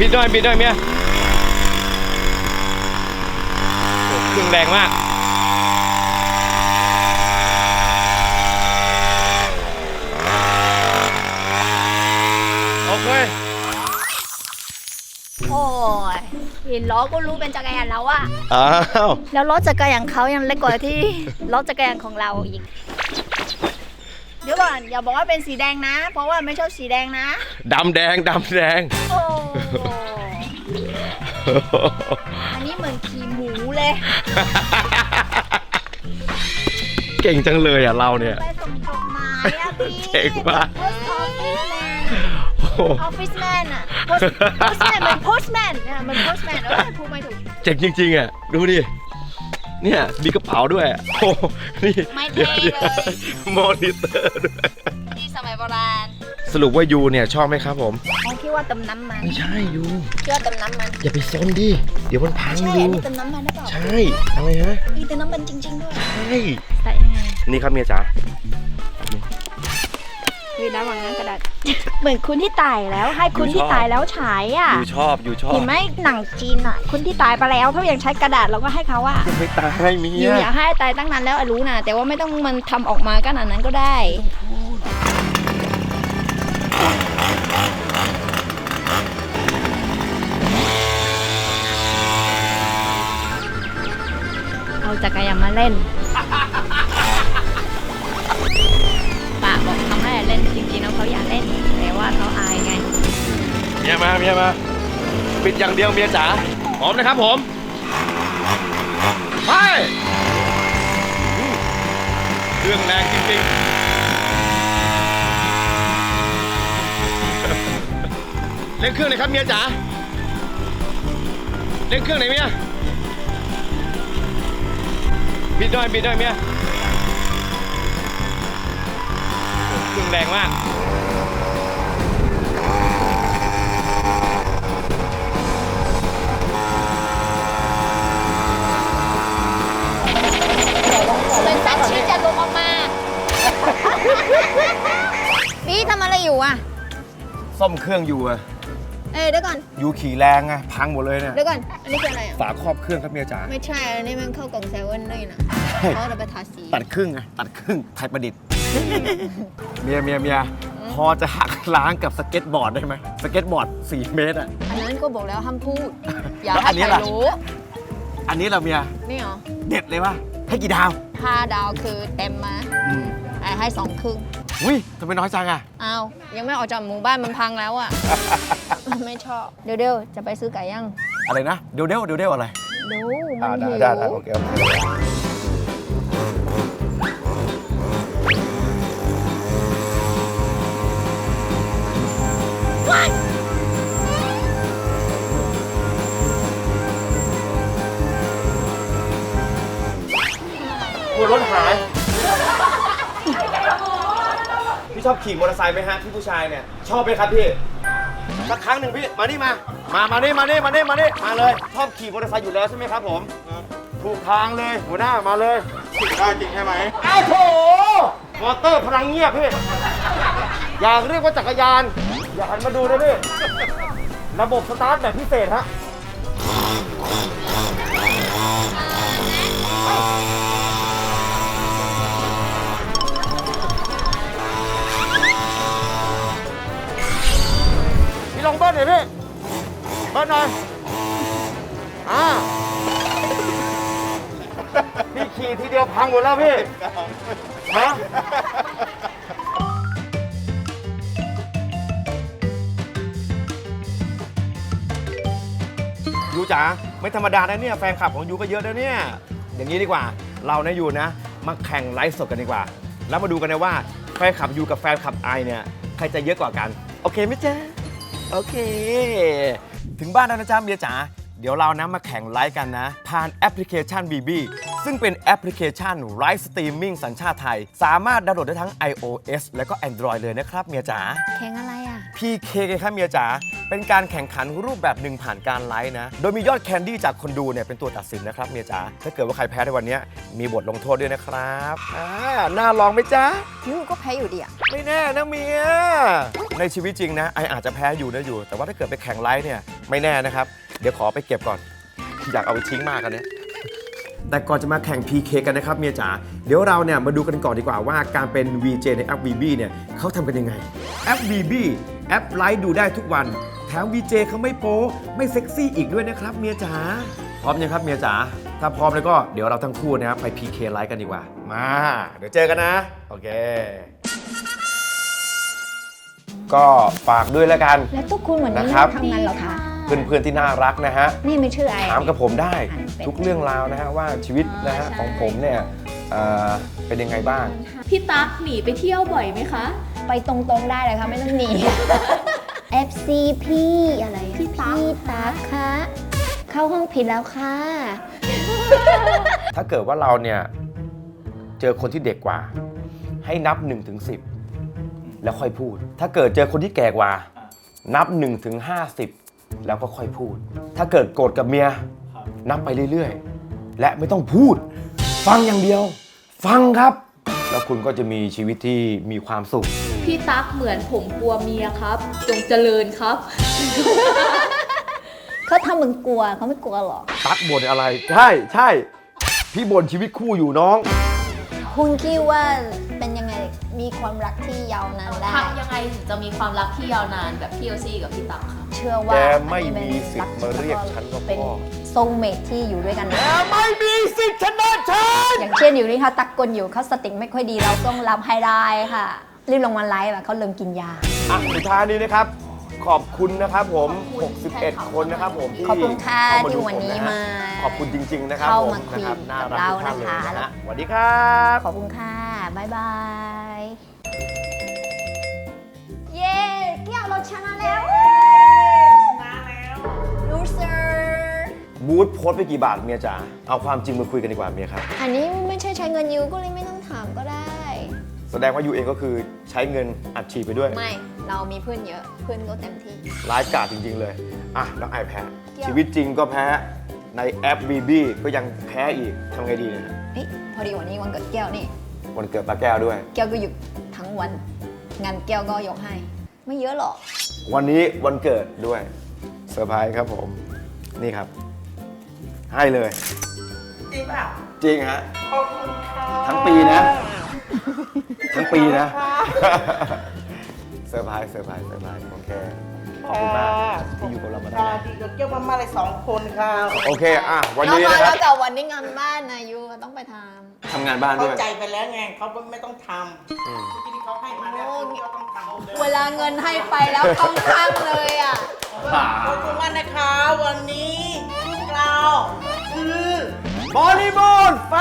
บิดหน่อยบิดหน่อยเมียโอ้เครื่องแรงมากโอเคโอ้ยเห็นล้อก็รู้เป็นจักรยานแล้วอะอ้าวแล้วรถจักรยานเขายังเล็กกว่าที่รถจักรยานของเราอีก เดี๋ยวก่อนอย่าบอกว่าเป็นสีแดงนะ เพราะว่าไม่ชอบสีแดงนะดำแดงดำแดง โอ้ อันนี้เหมือนขี่หมูเลยเก่งจังเลยอะเราเนี่ย ไปส่งจดหมายอะพี่เจ๋งมาก โพสต์ออฟฟิศแมนโอ้โหออฟฟิศแมนอะโพสต์โพสต์แมนเหมือนโพสต์แมนเนี่ยเหมือนโพสต์แมนเออพูดไม่ถูกเจ๋งจริงๆอะ ดูดิ เนี่ยมีกระเป๋าด้วยอะโอ้โหนี่ไม่เท่เลยดี๋วๆมอนิเตอร์ด้วยที่สมัยโบราณสรุปว่ายูเนี่ยชอบไหมครับผมผมคิดว่าเติมน้ำมันไม่ใช่ยูคิดว่าเติมน้ำมันอย่าไปซนดิ เดี๋ยวมันพังใช่ยูอันนี้เติมน้ำมันหรือเปล่าใช่อะไรฮะนี่เติมน้ำมันจริงๆด้วย ใช่ ใส่ยังไงนี่ครับเมียจ๋า วีระวังนะกระดาษ เหมือนคุณที่ตายแล้ว ให้คุณที่ตายแล้วฉายอะยูชอบยูชอบเห็นไหมหนังจีนอะคุณที่ตายไปแล้วเขายังใช้กระดาษเราก็ให้เขาอะยังไม่ตายเมีอยยู่อยากให้ตายตั้งนานแล้วอะรู้นะแต่ว่าไม่ต้องมันทำออกมาขนาดนั้นก็ได้เอาจักรยานมาเล่น นจริงๆแล้วเขาอยากเล่น แต่ว่าเขาอายไง เมียมาเมียมาปิดอย่างเดียวเมียจ๋าพร้อมนะครับผมไปเครื่องแรงจริงๆเล่นเครื่องไหนครับเมียจ๋าเล่นเครื่องไหนเมียบิดหน่อยบิดหน่อยเมีย รื่องแรงมากเหมือนซัดชีสจะลงออกมาพี่ทำอะไรอยู่อะ ซ่อมเครื่องอยู่อะเอ้ยเดี๋ยวก่อน อยู่ขี่แรงไงพังหมดเลยเนี่ย เดี๋ยวก่อน อันนี้คืออะไรอะ ฝาครอบเครื่องครับเมียจ๋า ไม่ใช่ อันนี้มันเข้ากล่องเซเว่นด้วยนะเขาจะไปทาสี ตัดครึ่งไงตัดครึ่งไทยประดิษฐ์ เมียเมียเมียพอจะหักล้างกับสเก็ตบอร์ดได้ไหมสเก็ตบอร์ด 4 เมตรอะ อันนั้นก็บอกแล้วห้ามพูด อย่าแล้วให้อันนี้ใครล่ะ รู้อันนี้เราเมียนี่เหรอเด็ดเลยป่ะให้กี่ดาวห้าดาวคือเต็มมาอืมไอ้ให้สองครึ่งอุ้ยทำไมน้อยจังอะอ้าวยังไม่ออกจากหมู่บ้านมันพังแล้วอะ ไม่ชอบ เดี๋ยวเดี๋ยวจะไปซื้อไก่ย่างอะไรนะเดี๋ยวเดี๋ยวเดี๋ยวเดี๋ยวอะไร เดี๋ยวอ่ามันได้หิว ได้ได้โอเคโอเคกลัวรถหาย พี่ชอบขี่มอเตอร์ไซค์ไหมฮะพี่ผู้ชายเนี่ย ชอบไหมครับพี่ สักครั้งหนึ่งพี่ มานี่มา มา มานี่ มานี่ มานี่ มานี่ มาเลย ชอบขี่มอเตอร์ไซค์อยู่แล้วใช่ไหมครับผม ถูกทางเลย หัวหน้ามาเลยขี่ได้จริงใช่ไหมอ้าวโถมอเตอร์พลังเงียบพี่ อยากเรียกว่าจักรยาน อย่าหันมาดูนะพี่ ระบบสตาร์ทแบบพิเศษฮะ หน่อยอ่าพี่ขี่ทีเดียวพังหมดแล้วพี่ฮะยูจ๋าไม่ธรรมดานะเนี่ยแฟนคลับของยูก็เยอะนะเนี่ย อย่างนี้ดีกว่า เรานะยูนะ มาแข่งไลฟ์สดกันดีกว่า แล้วมาดูกันนะว่าแฟนคลับยูกับแฟนคลับไอเนี่ย ใครจะเยอะกว่ากัน โอเคไหมจ๊ะ โอเค ถึงบ้านแล้วนะจ๊ะเมียจ๋า เดี๋ยวเรานะมาแข่งไลฟ์กันนะ ผ่านแอปพลิเคชัน BB ซึ่งเป็นแอปพลิเคชันไลฟ์สตรีมมิ่งสัญชาติไทย สามารถดาวน์โหลดได้ทั้ง iOS และก็ Android เลยนะครับเมียจ๋า แข่งอะไรอะ PK ไงครับเมียจ๋า เป็นการแข่งขันรูปแบบหนึ่งผ่านการไลฟ์นะ โดยมียอดแคนดี้จากคนดูเนี่ยเป็นตัวตัดสินนะครับเมียจ๋า ถ้าเกิดว่าใครแพ้ในวันเนี้ยมีบทลงโทษด้วยนะครับอ่าน่าลองไหมจ๊ะ ยูก็แพ้อยู่ดีอะ ไม่แน่นะเมีย ในชีวิตจริงนะไออาจจะแพ้อยู่นะอยู่ แต่ว่าถ้าเกิดไปแข่งไลฟ์เนี่ยไม่แน่นะครับ เดี๋ยวขอไปเก็บก่อน อยากเอาไปทิ้งมากกันเนี่ยแต่ก่อนจะมาแข่ง PK กันนะครับเมียจ๋าเดี๋ยวเราเนี่ยมาดูกันก่อนดีกว่าว่าการเป็น VJ ในแอป VB เนี่ยเขาทำกันยังไง แอป VB แอปไลฟ์ดูได้ทุกวัน แถม VJ เขาไม่โป๊ไม่เซ็กซี่อีกด้วยนะครับเมียจ๋าพร้อมยังครับเมียจ๋าถ้าพร้อมแล้วก็เดี๋ยวเราทั้งคู่นะครับไป PK ไลฟ์กันดีกว่า มา เดี๋ยวเจอกันนะ โอเค ก็ฝากด้วยแล้วกัน แล้วตุ๊กคุณเหมือนนี้นะครับ ทำงานเหรอคะ เพื่อนๆที่น่ารักนะฮะนี่ไม่ชื่อไอถามกับผมได้อ่านเป็นทุกเรื่องราวนะฮะว่าชีวิตนะฮะใช่ของผมเนี่ยเอ่อเป็นยังไงบ้าง พี่ตั๊กหนีไปเที่ยวบ่อยไหมคะ ไปตรงๆได้เลยค่ะไม่ต้องหนี FC พี่อะไรอะพี่ตั๊ก พี่ตั๊กคะเข้าห้องผิดแล้วค่ะ ถ้าเกิดว่าเราเนี่ยเจอคนที่เด็กกว่า ให้นับ1ถึง10แล้วค่อยพูด ถ้าเกิดเจอคนที่แก่กว่า นับ1ถึง50 แล้วก็ค่อยพูด ถ้าเกิดโกรธกับเมียนับไปเรื่อยๆ และไม่ต้องพูด ฟังอย่างเดียว ฟังครับ แล้วคุณก็จะมีชีวิตที่มีความสุข พี่ตั๊กเหมือนผมกลัวเมียครับ จงเจริญครับ เขาทำเหมือนกลัวเขาไม่กลัวหรอก ตักบ่นอะไร ใช่ใช่ พี่บ่นชีวิตคู่อยู่น้อง คุณคิดว่าเป็นยังไง มีความรักที่ยาวนานได้ ทำยังไงถึงจะมีความรักที่ยาวนานแบบพี่โอซี่กับพี่ตั๊กคะ เชื่อว่าแกไม่อันนี้มีเป็นสิทธิ์มาเรียกฉันว่าเป็นพ่อโซลเมทที่อยู่ด้วยกันแกนะไม่มีสิทธิ์ชนะฉัน อย่างเช่นอยู่นี่เขาตักกลอยู่เขาสติไม่ค่อยดีเราต้องรับให้ได้ค่ะ รีบลงมาไลฟ์แบบเขาเริ่มกินยา อะสุดท้ายนี้นะครับ ขอบคุณนะครับผม61 คนนะครับผมที่ขอบคุณค่ะเข้ามาที่ดูวันนี้ผะฮะมาขอบคุณจริง ๆ นะครับเข้าผมมาคุยนะครับน่ารักกับทุกท่านเลยเรานะนะคะ ฮะสวัสดีครับ ขอบคุณค่ะ บ๊ายบาย เย้เกี่ยวเราชนะแล้วชนะแล้วลูเซอร์บูธโพสต์ไปกี่บาทเมียจ๋า เอาความจริงมาคุยกันดีกว่าเมียครับ อันนี้ไม่ใช่ใช้เงินยูก็เลยไม่ต้องถามก็ได้ แสดงว่ายูเองก็คือใช้เงินอัดฉีดไปด้วยไม่ เรามีเพื่อนเยอะ เพื่อนก็เต็มที่ ร้ายกาจจริง ๆ เลย อะแล้วไอแพ้ เกี่ยว ชีวิตจริงก็แพ้ ในแอป BB ก็ยังแพ้อีกทำไงดีเนี่ยเอ้ยพอดีวันนี้วันเกิดแก้วนี่ วันเกิดปลาแก้วด้วย แก้วก็หยุดทั้งวัน งานแก้วก็ยกให้ ไม่เยอะหรอก วันนี้วันเกิดด้วยเซอร์ไพรส์ครับผม นี่ครับ ให้เลย จริงเปล่าจริงฮะ ขอบคุณค่ะทั้งปีนะ ทั้งปีนะ เซอร์ไพรส์เซอร์ไพรส์เซอร์ไพรส์โอเค ขอบคุณมากที่อยู่กับเรามาค่ะได้ดีกับเกี่ยวมามาเลยสองคนค่ะโอเค อะ วันแล้วนี้มานะคแล้รับวแต่วันนี้งานบ้านนะยูต้องไปททำงานบ้านเข้าด้วย ใจไปแล้วไงเขาไม่ต้องทำอืมที่นี่เขาให้มาแล้วคุณก็ต้องทำเลยำเวลาเงินให้ไปแล้วค่อนข้างเลยอะ ขอบคุณมากนะคะ วันนี้พวกเราคือ บอลลีบูลแฟ